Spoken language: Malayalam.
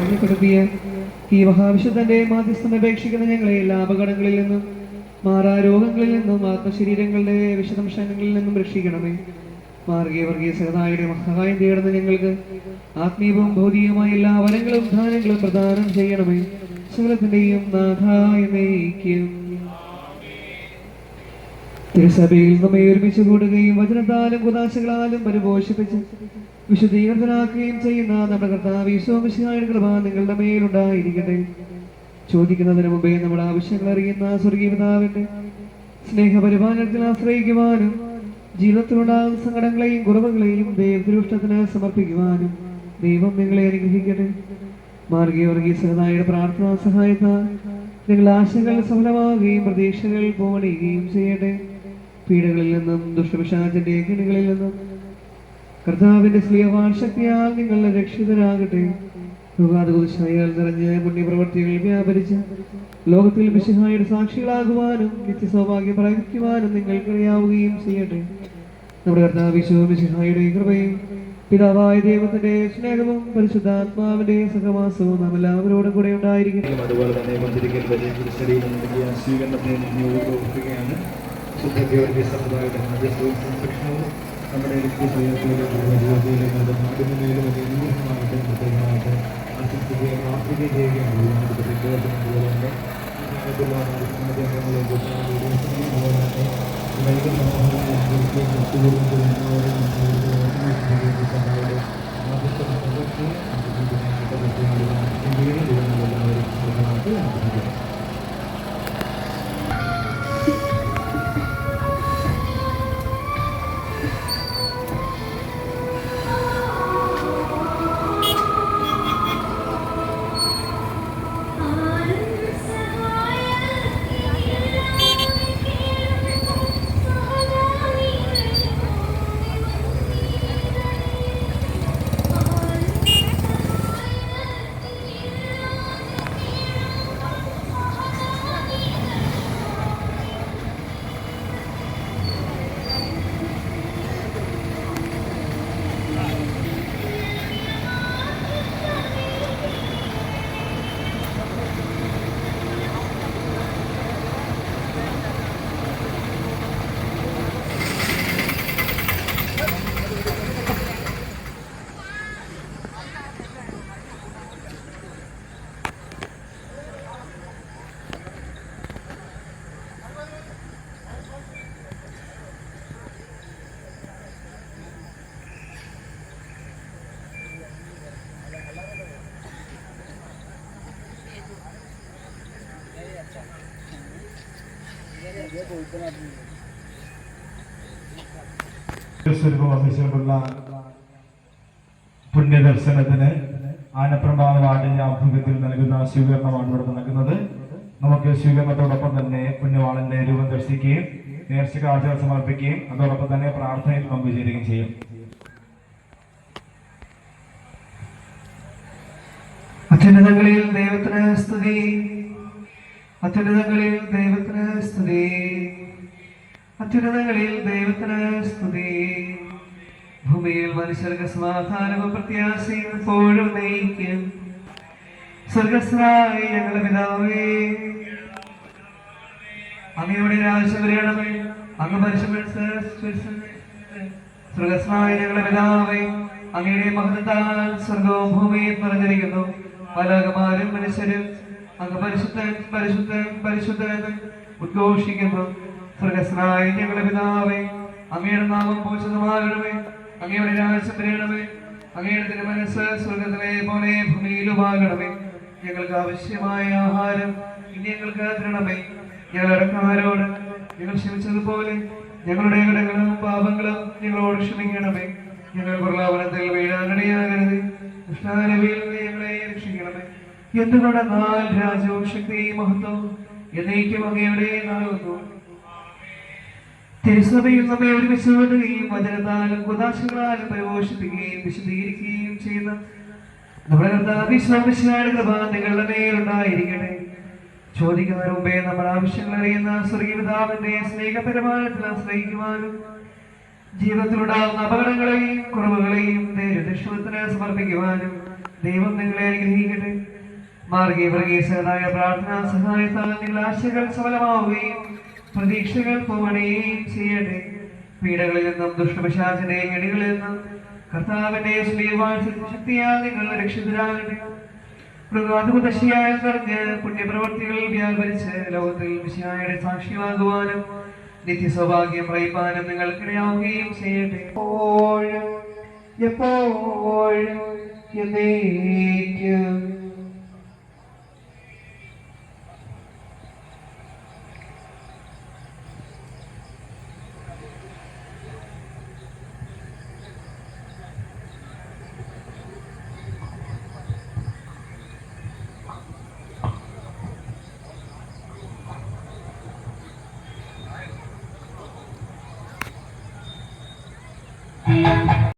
രേഖപ്പെടുത്തിയ ഈ മഹാവിശുദ്ധന്റെ മാധ്യസ്ഥം അപേക്ഷിക്കുന്ന ഞങ്ങളെ എല്ലാ അപകടങ്ങളിൽ നിന്നും മാറാ രോഗങ്ങളിൽ നിന്നും ആത്മശരീരങ്ങളുടെ വിശദംശങ്ങളിൽ നിന്നും രക്ഷിക്കണമേ. മാർഗീയ വർഗീയ സഹതായുടെ സഹായം തേടുന്ന ഞങ്ങൾക്ക് ആത്മീയവും ഭൗതികവുമായ എല്ലാ വരങ്ങളും ദാനങ്ങളും പ്രദാനം ചെയ്യണമേ. സകലത്തിന്റെയും നാഥായ തിരുസഭയിൽ നമ്മെ ഒരുമിച്ച് കൂടുകയും വചനത്താലും കുതാശകളാലും പരിപോഷിപ്പിച്ച് വിശുദ്ധീകൃതനാക്കുകയും ചെയ്യുന്ന നമ്മുടെ കർത്താവ് കൃപ നിങ്ങളുടെ മേലുണ്ടായിരിക്കട്ടെ ചോദിക്കുന്നതിന് മുമ്പേ നമ്മുടെ ആവശ്യങ്ങൾ അറിയുന്ന സ്വർഗീയ പിതാവിന്റെ സ്നേഹപരിപാലനത്തിൽ ആശ്രയിക്കുവാനും ജീവിതത്തിലുണ്ടാകുന്ന സങ്കടങ്ങളെയും കുറവുകളെയും ദൈവദൃഷ്ടത്തിന് സമർപ്പിക്കുവാനും ദൈവം നിങ്ങളെ അനുഗ്രഹിക്കട്ടെ. മാർഗീയ വർഗീയ സഹതായുടെ പ്രാർത്ഥനാ സഹായത്താൽ നിങ്ങളുടെ ആശകൾ സഫലമാവുകയും പ്രതീക്ഷകൾ പോണിയുകയും ചെയ്യട്ടെ. പീഡകളിൽ നിന്നും ദുഷ്ടപിശാചന്റെ കിണികളിൽ നിന്നും കർത്താവിന്റെ സ്ലീയവാൻ ശക്തിയാൽ നിങ്ങൾ രക്ഷിതരാകട്ടെ. യുഗാതുകുശായാൽ നിറഞ്ഞ പുണ്യപ്രവർത്തികൾ വ്യാപരിച്ച് ലോകത്തിൽ മിശിഹായുടെ സാക്ഷികളാകുവാനും നിത്യസൗഭാഗ്യം പ്രകടിക്കുവാനും നിങ്ങൾക്കറിയാവുകയും ചെയ്യട്ടെ. നമ്മുടെ കർത്താവ് വിശു മിശിഹായുടെ കൃപയും പിതാവായ ദൈവത്തിന്റെ സ്നേഹവും പരിശുദ്ധാത്മാവിന്റെ സഹവാസവും നാം എല്ലാവരോടും കൂടെ ഉണ്ടായിരിക്കും അതുപോലെ തന്നെ ശുദ്ധ സമുദായയുടെ മധ്യസ്ഥവും സംരക്ഷണവും നമ്മുടെ വ്യക്തി സ്വയത്തിലെ ജീവിതത്തിലും അത് നാടിനുമേലും വലിയ അനുഗ്രഹമായിട്ട് പ്രത്യേകമായിട്ട് ആശംസിക്കുകയും പ്രാർത്ഥിക്കുകയും ചെയ്യുകയാണ് ഇതിനകത്ത് പ്രത്യേകത്തിന് അതുപോലെ തന്നെ പുണ്യദർശനത്തിന് ആനപ്രഭാവ വാർഡിന്റെ ആഭിമുഖ്യത്തിൽ നൽകുന്ന സ്വീകരണമാണ് ഇവിടെ നടക്കുന്നത്. നമുക്ക് സ്വീകരണത്തോടൊപ്പം തന്നെ പുണ്യവാളന്റെ രൂപം ദർശിക്കുകയും നേർച്ചയ്ക്ക് ആചാരം സമർപ്പിക്കുകയും അതോടൊപ്പം തന്നെ പ്രാർത്ഥനയിൽ പങ്കുചേരുകയും ചെയ്യും. അത്യുന്നതങ്ങളിൽ ദൈവത്തിന് സ്തുതി. അത്യുന്നതങ്ങളിൽ ദൈവത്തിന് സ്തുതി. അത്യുന്നതങ്ങളിൽ ദൈവത്തിന് സ്തുതി. ഭൂമിയിൽ മനുഷ്യർക്ക് സമാധാനവും പ്രത്യാശയും എപ്പോഴും നയിക്കും സ്വർഗസ്നായി ഞങ്ങളുടെ പിതാവേ. അങ്ങയുടെ രാജ്യം വരണമേ അങ്ങ് സ്വർഗസ്നായ ഞങ്ങളുടെ പിതാവേ. അങ്ങയുടെ മഹത്താൽ സ്വർഗവും ഭൂമിയും പറഞ്ഞിരിക്കുന്നു പലകമാരും മനുഷ്യരും അങ്ങ് പരിശുദ്ധൻ പരിശുദ്ധൻ പരിശുദ്ധൻ ഉദ്ഘോഷിക്കുന്നു. സ്വർഗസ്നായ ഞങ്ങളുടെ പിതാവേ അങ്ങയുടെ നാമം പൂജിതമാകണമേ അങ്ങയുടെ രാജ്യം വരണമേ. അങ്ങയുടെ തിരുമനസ് സ്വർഗത്തിലെ പോലെ ഭൂമിയിലുമാകണമേ ഞങ്ങൾക്ക് ആവശ്യമായ ആഹാരം ഞങ്ങൾക്ക് തരണമേ. ഞങ്ങളടക്കാരോട് ഞങ്ങൾ ക്ഷമിച്ചതുപോലെ ഞങ്ങളുടെ കടങ്ങളും പാപങ്ങളും ഞങ്ങളോട് ക്ഷമിക്കണമേ. ഞങ്ങൾ പ്രലാപനത്തിൽ വീഴാനിടയാകരുത്. കൃഷ്ണാനവിയിൽ ഞങ്ങളെ എന്തുകൊണ്ടെന്നാൽ രാജവും ശക്തിയും മഹത്വവും എന്നേക്കും അങ്ങയുടെ നാളുന്നു തിരുസഭയും നമ്മെ ഒരുമിച്ച് വിടുകയും വചനത്താലും കുതാശകളാലും പരിപോഷിപ്പിക്കുകയും വിശദീകരിക്കുകയും ചെയ്യുന്ന നമ്മുടെ കർത്താവ് ഈശോമിശിഹായുടെ കൃപ നിങ്ങളുടെ മേലുണ്ടായിരിക്കട്ടെ ചോദിക്കുന്നതിന് മുമ്പേ നമ്മുടെ ആവശ്യങ്ങൾ അറിയുന്ന സ്വർഗീയപിതാവിന്റെ സ്നേഹപരമാനത്തിൽ ആശ്രയിക്കുവാനും ജീവിതത്തിലുണ്ടാകുന്ന അപകടങ്ങളെയും കുറവുകളെയും ദൈവദൃഷ്ടത്തിന് സമർപ്പിക്കുവാനും ദൈവം നിങ്ങളെ അനുഗ്രഹിക്കട്ടെ. മാർഗീയ വർഗീയസനായ പ്രാർത്ഥനാ സഹായത്താൽ നിങ്ങളുടെ ആശകൾ സഫലമാവുകയും പ്രതീക്ഷകൾ പൂവണയുകയും ചെയ്യട്ടെ. പീഡകളിൽ നിന്നും ദുഷ്ടപിശാചിന്റെ ഞെടികളിൽ നിന്നും കർത്താവിന്റെ ശക്തിയാൽ നിങ്ങൾ രക്ഷിതരാകട്ടെ. മൃഗാധിപതശിയായ നിറഞ്ഞ് പുണ്യപ്രവർത്തികൾ വ്യാപരിച്ച് ലോകത്തിൽ വിശായുടെ സാക്ഷിയാകുവാനും നിത്യസൗഭാഗ്യം പ്രയിപ്പാനും നിങ്ങൾക്കിടയാവുകയും ചെയ്യട്ടെ. എപ്പോഴും എപ്പോഴും എന്നേക്കും ും Yeah.